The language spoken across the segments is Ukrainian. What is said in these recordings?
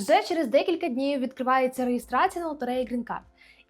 Вже через декілька днів відкривається реєстрація на лотереї Green Card.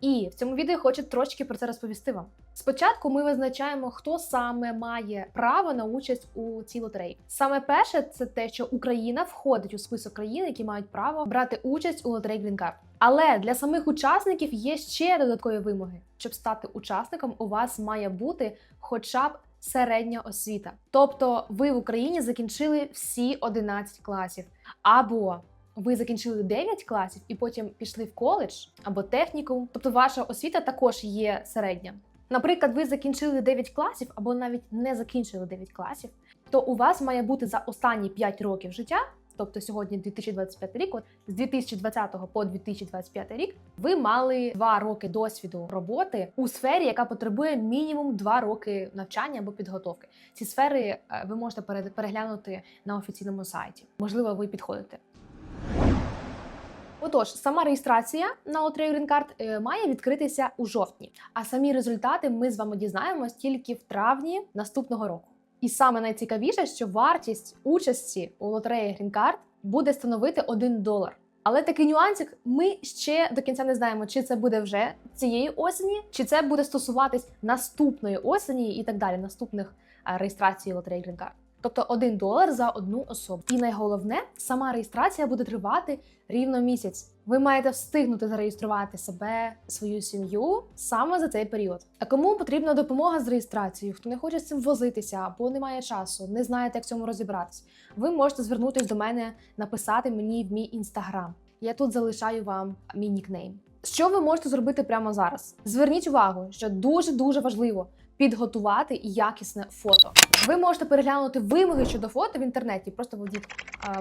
І в цьому відео хочу трошки про це розповісти вам. Спочатку ми визначаємо, хто саме має право на участь у цій лотереї. Саме перше, це те, що Україна входить у список країн, які мають право брати участь у лотереї Green Card. Але для самих учасників є ще додаткові вимоги. Щоб стати учасником, у вас має бути хоча б середня освіта. Тобто ви в Україні закінчили всі 11 класів, або ви закінчили 9 класів і потім пішли в коледж або технікум. Тобто ваша освіта також є середня. Наприклад, ви закінчили 9 класів або навіть не закінчили 9 класів, то у вас має бути за останні 5 років життя. Тобто сьогодні 2025 рік, от з 2020 по 2025 рік, ви мали 2 роки досвіду роботи у сфері, яка потребує мінімум 2 роки навчання або підготовки. Ці сфери е, ви можете переглянути на офіційному сайті. Можливо, ви підходите. Отож, сама реєстрація на лотерею Green е, має відкритися у жовтні, а самі результати ми з вами дізнаємось тільки в травні наступного року. І саме найцікавіше, що вартість участі у лотереї Card буде становити 1 долар. Але такий нюансик, ми ще до кінця не знаємо, чи це буде вже цієї осені, чи це буде стосуватись наступної осені і так далі, наступних е, реєстрацій лотереї Card. Тобто 1 долар за одну особу. І найголовне, сама реєстрація буде тривати рівно місяць. Ви маєте встигнути зареєструвати себе, свою сім'ю саме за цей період. А кому потрібна допомога з реєстрацією? Хто не хоче з цим возитися або не має часу, не знаєте, як в цьому розібратись, ви можете звернутися до мене, написати мені в мій інстаграм. Я тут залишаю вам мій нікнейм. Що ви можете зробити прямо зараз? Зверніть увагу, що дуже дуже важливо підготувати якісне фото. Ви можете переглянути вимоги щодо фото в інтернеті. Просто введіть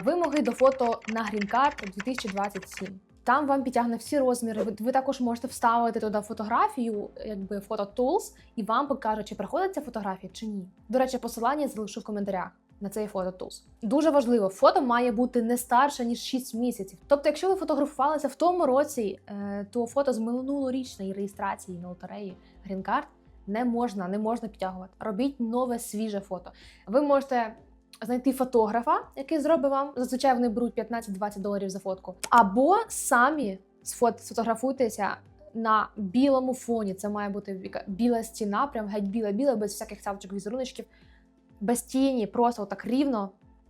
вимоги до фото на Green Card 2027. Там вам підтягне всі розміри. Ви, також можете вставити туди фотографію, якби фото tools, і вам покажуть, чи приходить ця фотографія чи ні. До речі, посилання я залишу в коментарях. На цей фото tools. Дуже важливо, фото має бути не старше ніж 6 місяців. Тобто, якщо ви фотографувалися в тому році, е, то фото з минулорічної реєстрації на лотереї Green не можна, не можна підтягувати. Робіть нове свіже фото. Ви можете знайти фотографа, який зробить вам. Зазвичай вони беруть 15-20 доларів за фотку. Або самі сфотографуйтеся на білому фоні. Це має бути біла стіна, прям геть біла-біла, без всяких цяпочок, візеруночків, без тіні, просто отак рівно.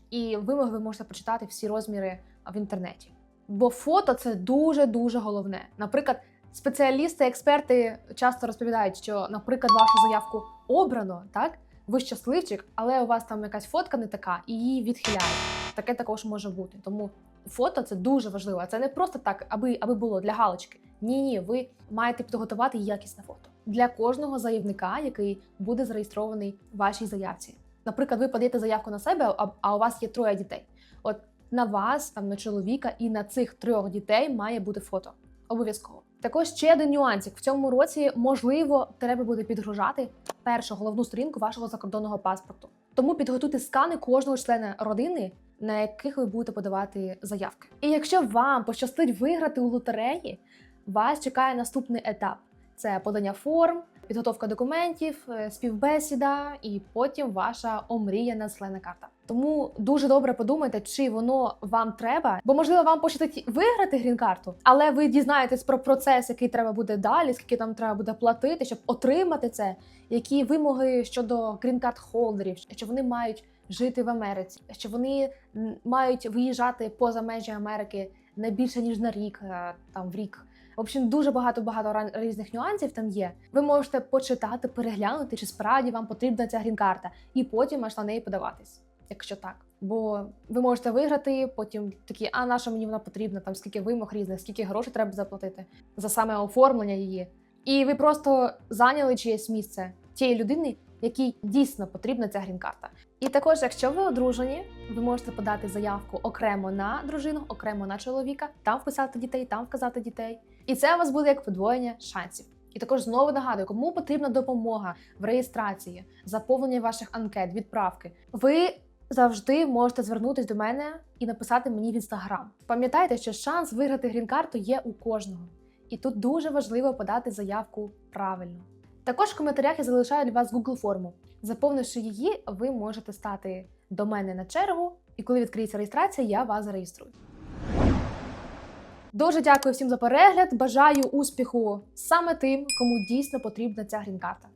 І вимоги ви можете прочитати всі розміри в інтернеті. Бо фото це дуже дуже головне. Наприклад, спеціалісти, експерти часто розповідають, що, наприклад, вашу заявку обрано, так? Ви щасливчик, але у вас там якась фотка не така і її відхиляють. Таке також може бути. Тому фото це дуже важливо. Це не просто так, аби, аби було для галочки. Ні, ні, ви маєте підготувати якісне фото для кожного заявника, який буде зареєстрований в вашій заявці. Наприклад, ви подаєте заявку на себе, а, у вас є троє дітей. От на вас, там на чоловіка, і на цих трьох дітей має бути фото. Обов'язково. Також ще один нюансик. В цьому році, можливо, треба буде підгружати першу головну сторінку вашого закордонного паспорту. Тому підготуйте скани кожного члена родини, на яких ви будете подавати заявки. І якщо вам пощастить виграти у лотереї, вас чекає наступний етап: це подання форм, підготовка документів, е, співбесіда і потім ваша омріяна зелена карта. Тому дуже добре подумайте, чи воно вам треба, бо можливо вам пощастить виграти грін-карту, але ви дізнаєтесь про процес, який треба буде далі, скільки там треба буде платити, щоб отримати це, які вимоги щодо грін-карт холдерів, що вони мають жити в Америці, що вони мають виїжджати поза межі Америки не більше ніж на рік, е, там в рік. В общем, дуже багато багато різних нюансів там є. Ви можете почитати, переглянути, чи справді вам потрібна ця грін-карта, і потім аж на неї подаватись, якщо так. Бо ви можете виграти, потім такі, а на що мені вона потрібна? Там скільки вимог різних, скільки грошей треба заплатити за саме оформлення її. І ви просто зайняли чиєсь місце тієї людини, якій дійсно потрібна ця грін-карта. І також, якщо ви одружені, ви можете подати заявку окремо на дружину, окремо на чоловіка, там вписати дітей, там вказати дітей. І це у вас буде як подвоєння шансів. І також знову нагадую, кому потрібна допомога в реєстрації, заповнення ваших анкет, відправки. Ви завжди можете звернутися до мене і написати мені в інстаграм. Пам'ятайте, що шанс виграти грін-карту є у кожного. І тут дуже важливо подати заявку правильно. Також в коментарях я залишаю для вас Google форму. Заповнивши її, ви можете стати до мене на чергу, і коли відкриється реєстрація, я вас зареєструю. Дуже дякую всім за перегляд. Бажаю успіху саме тим, кому дійсно потрібна ця грін-карта.